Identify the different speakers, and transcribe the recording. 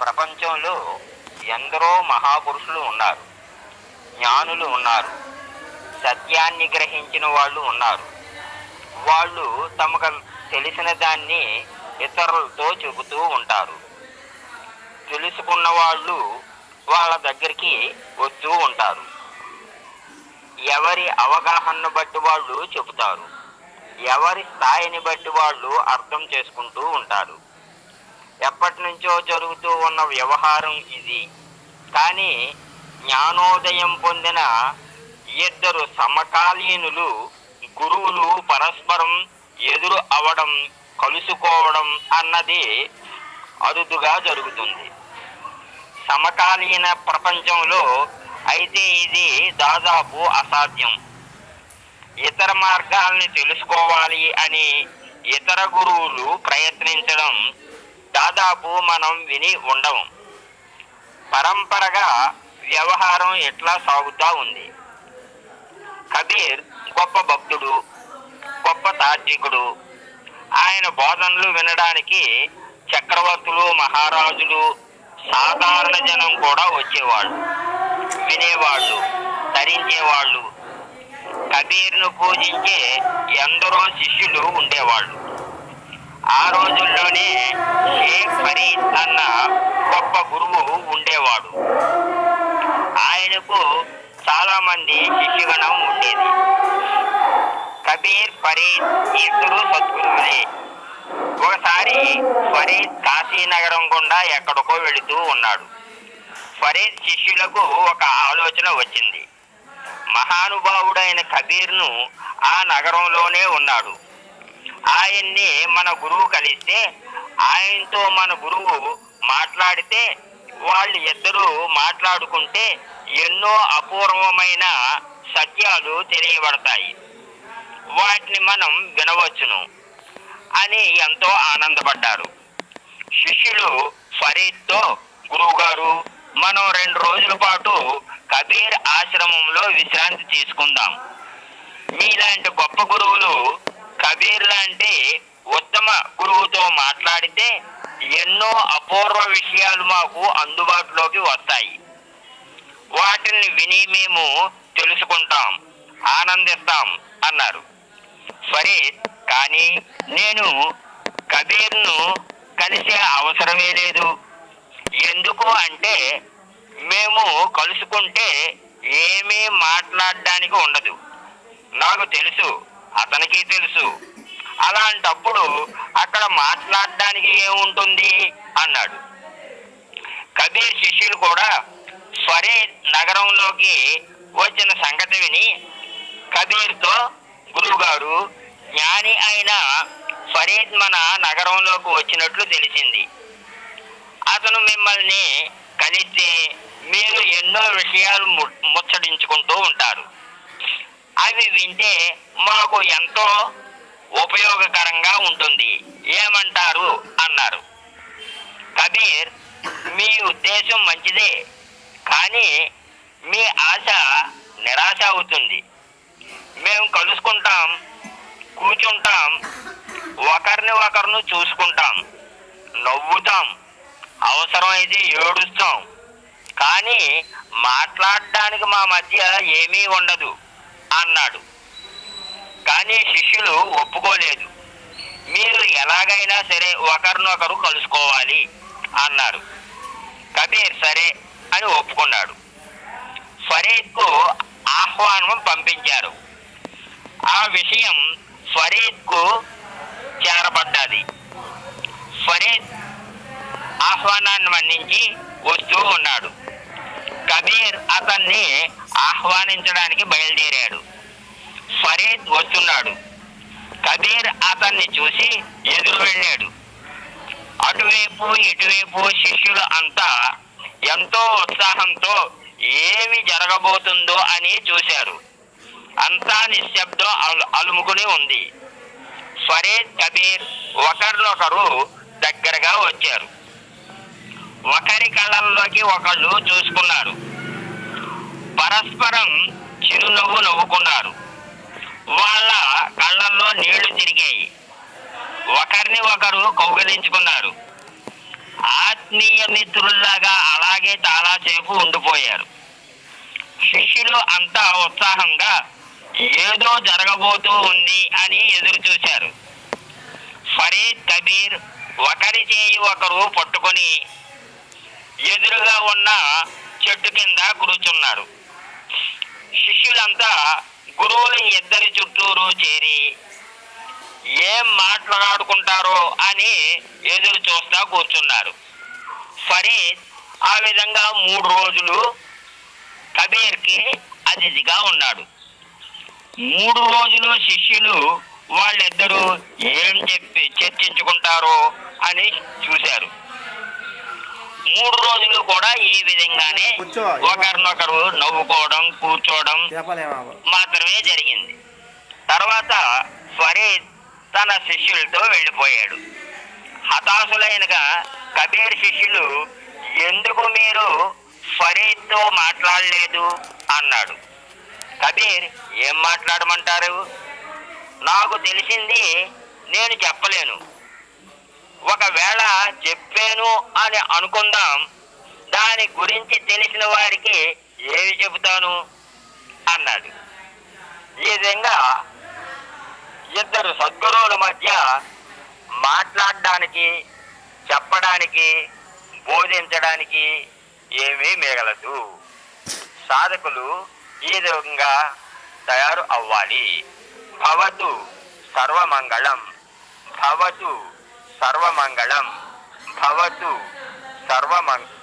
Speaker 1: ప్రపంచంలో ఎందరో మహాపురుషులు ఉన్నారు. జ్ఞానులు ఉన్నారు. సత్యాన్ని గ్రహించిన వాళ్ళు ఉన్నారు. వాళ్ళు తమకు తెలిసిన దాన్ని ఇతరులతో చెబుతూ ఉంటారు. తెలుసుకున్న వాళ్ళు వాళ్ళ దగ్గరికి వస్తూ ఉంటారు. ఎవరి అవగాహనను బట్టి వాళ్ళు చెబుతారు. ఎవరి స్థాయిని బట్టి వాళ్ళు అర్థం చేసుకుంటూ ఉంటారు. ఎప్పటి నుంచో జరుగుతూ ఉన్న వ్యవహారం ఇది. కానీ జ్ఞానోదయం పొందిన ఇద్దరు సమకాలీనులు గురువులు పరస్పరం ఎదురు అవడం కలుసుకోవడం అన్నది అరుదుగా జరుగుతుంది. సమకాలీన ప్రపంచంలో అయితే ఇది దాదాపు అసాధ్యం. ఇతర మార్గాల్ని తెలుసుకోవాలి అని ఇతర గురువులు ప్రయత్నించడం దాదాపు మనం విని ఉండము. పరంపరగా వ్యవహారం ఎట్లా సాగుతా ఉంది? కబీర్ గొప్ప భక్తుడు గొప్ప తాత్వికుడు ఆయన బోధనలు వినడానికి చక్రవర్తులు మహారాజులు సాధారణ జనం కూడా వచ్చేవాళ్ళు వినేవాళ్ళు ధరించేవాళ్ళు. కబీర్ను పూజించే ఎందరో శిష్యులు ఉండేవాళ్ళు. ఆ రోజుల్లోనే షేక్ ఫరీద్ అన్న గొప్ప గురువు ఉండేవాడు. ఆయనకు చాలా మంది శిష్యుగణం ఉండేది. కబీర్ ఫరీద్ ఇద్దరు సద్గురువులే ఒకసారి ఫరీద్ కాశీనగరం గుండా ఎక్కడికో వెళుతూ ఉన్నాడు. ఫరీద్ శిష్యులకు ఒక ఆలోచన వచ్చింది. మహానుభావుడైన కబీర్ను ఆ నగరంలోనే ఉన్నాడు. ఆయన్ని మన గురువు కలిస్తే ఆయనతో మన గురువు మాట్లాడితే వాళ్ళు ఇద్దరు మాట్లాడుకుంటే ఎన్నో అపూర్వమైన సత్యాలు తెలియబడతాయి. వాటిని మనం వినవచ్చును అని ఎంతో ఆనందపడ్డారు. శిష్యులు ఫరీద్తో గురువు గారు మనం రెండు రోజుల పాటు కబీర్ ఆశ్రమంలో విశ్రాంతి తీసుకుందాం. మీలాంటి గొప్ప గురువులు కబీర్ లాంటి ఉత్తమ గురువుతో మాట్లాడితే ఎన్నో అపూర్వ విషయాలు మాకు అందుబాటులోకి వస్తాయి. వాటిని విని మేము తెలుసుకుంటాం ఆనందిస్తాం అన్నారు. సరే కానీ నేను కబీర్ను కలిసే అవసరమే లేదు. ఎందుకు అంటే మేము కలుసుకుంటే ఏమీ మాట్లాడడానికి ఉండదు. నాకు తెలుసు అతనికి తెలుసు. అలాంటప్పుడు అక్కడ మాట్లాడడానికి ఏముంటుంది? అన్నాడు. కబీర్ శిష్యులు కూడా స్వరే నగరంలోకి వచ్చిన సంగతి విని కబీర్తో గురువుగారు జ్ఞాని అయిన ఫరీద్ మన నగరంలోకి వచ్చినట్లు తెలిసింది. అతను మిమ్మల్ని కలిస్తే మీరు ఎన్నో విషయాలు ము- ముచ్చటించుకుంటూ ఉంటారు. అవి వింటే మాకు ఎంతో ఉపయోగకరంగా ఉంటుంది. ఏమంటారు? అన్నారు. కబీర్ మీ ఉద్దేశం మంచిదే కానీ మీ ఆశ నిరాశ అవుతుంది. మేము కలుసుకుంటాం కూర్చుంటాం ఒకరిని ఒకరిని చూసుకుంటాం నవ్వుతాం అవసరమైతే ఏడుస్తాం. కానీ మాట్లాడడానికి మా మధ్య ఏమీ ఉండదు. అన్నాడు. కానీ శిష్యులు ఒప్పుకోలేదు. మీరు ఎలాగైనా సరే ఒకరినొకరు కలుసుకోవాలి అన్నారు కబీర్ సరే అని ఒప్పుకున్నాడు. ఫరీద్కు ఆహ్వానం పంపించారు. ఆ విషయం ఫరీద్కు చేరబడ్డది. ఫరీద్ ఆహ్వానాన్ని మన్నించి వస్తూ ఉన్నాడు. కబీర్ అతన్ని ఆహ్వానించడానికి బయలుదేరాడు. ఫరీద్ వస్తున్నాడు. కబీర్ అతన్ని చూసి ఎదురు వెళ్ళాడు. అటువైపు ఇటువైపు శిష్యులు అంతా ఎంతో ఉత్సాహంతో ఏమి జరగబోతుందో అని చూశారు. అంతా నిశ్శబ్దం అలుముకుని ఉంది. ఫరీద్ కబీర్ ఒకరినొకరు దగ్గరగా వచ్చారు. ఒకరి కళ్ళల్లోకి ఒకళ్ళు చూసుకున్నారు. పరస్పరం చిరునవ్వు నవ్వుకున్నారు. వాళ్ళ కళ్ళల్లో నీళ్ళు తిరిగాయి. ఒకరిని ఒకరు కౌగలించుకున్నారు. ఆత్మీయ మిత్రుల్లాగా అలాగే చాలాసేపు ఉండిపోయారు. శిష్యులు అంతా ఉత్సాహంగా ఏదో జరగబోతూ ఉంది అని ఎదురు చూశారు ఫరీద్ కబీర్ ఒకరి చేయి ఒకరు పట్టుకొని ఎదురుగా ఉన్న చెట్టు కింద కూర్చున్నారు. శిష్యులంతా గురువుల ఇద్దరి చుట్టూరు చేరి ఏం మాట్లాడుకుంటారో అని ఎదురు చూస్తా కూర్చున్నారు. ఫరీద్ ఆ విధంగా మూడు రోజులు కబీర్కి అతిథిగా ఉన్నాడు. మూడు రోజులు శిష్యులు వాళ్ళిద్దరూ ఏం చెప్పి చర్చించుకుంటారో అని కూడా ఈ విధంగానే. ఒకరినొకరు నవ్వుకోవడం కూర్చోవడం మాత్రమే జరిగింది. తర్వాత ఫరీద్ తన శిష్యులతో వెళ్ళిపోయాడు. హతాశులైనగా కబీర్ శిష్యులు ఎందుకు మీరు ఫరీద్తో మాట్లాడలేదు? అన్నాడు. కబీర్ ఏం మాట్లాడమంటారు? నాకు తెలిసింది నేను చెప్పలేను. ఒకవేళ చెప్పాను అని అనుకుందాం దాని గురించి తెలిసిన వారికి ఏమి చెబుతాను? అన్నాడు. ఈ విధంగా ఇద్దరు సద్గురువుల మధ్య మాట్లాడడానికి చెప్పడానికి బోధించడానికి ఏమీ మిగలదు. సాధకులు ఈ విధంగా తయారు అవ్వాలి. భవతు సర్వమంగళం భవతు సర్వమంగళం భవతు సర్వమంగళం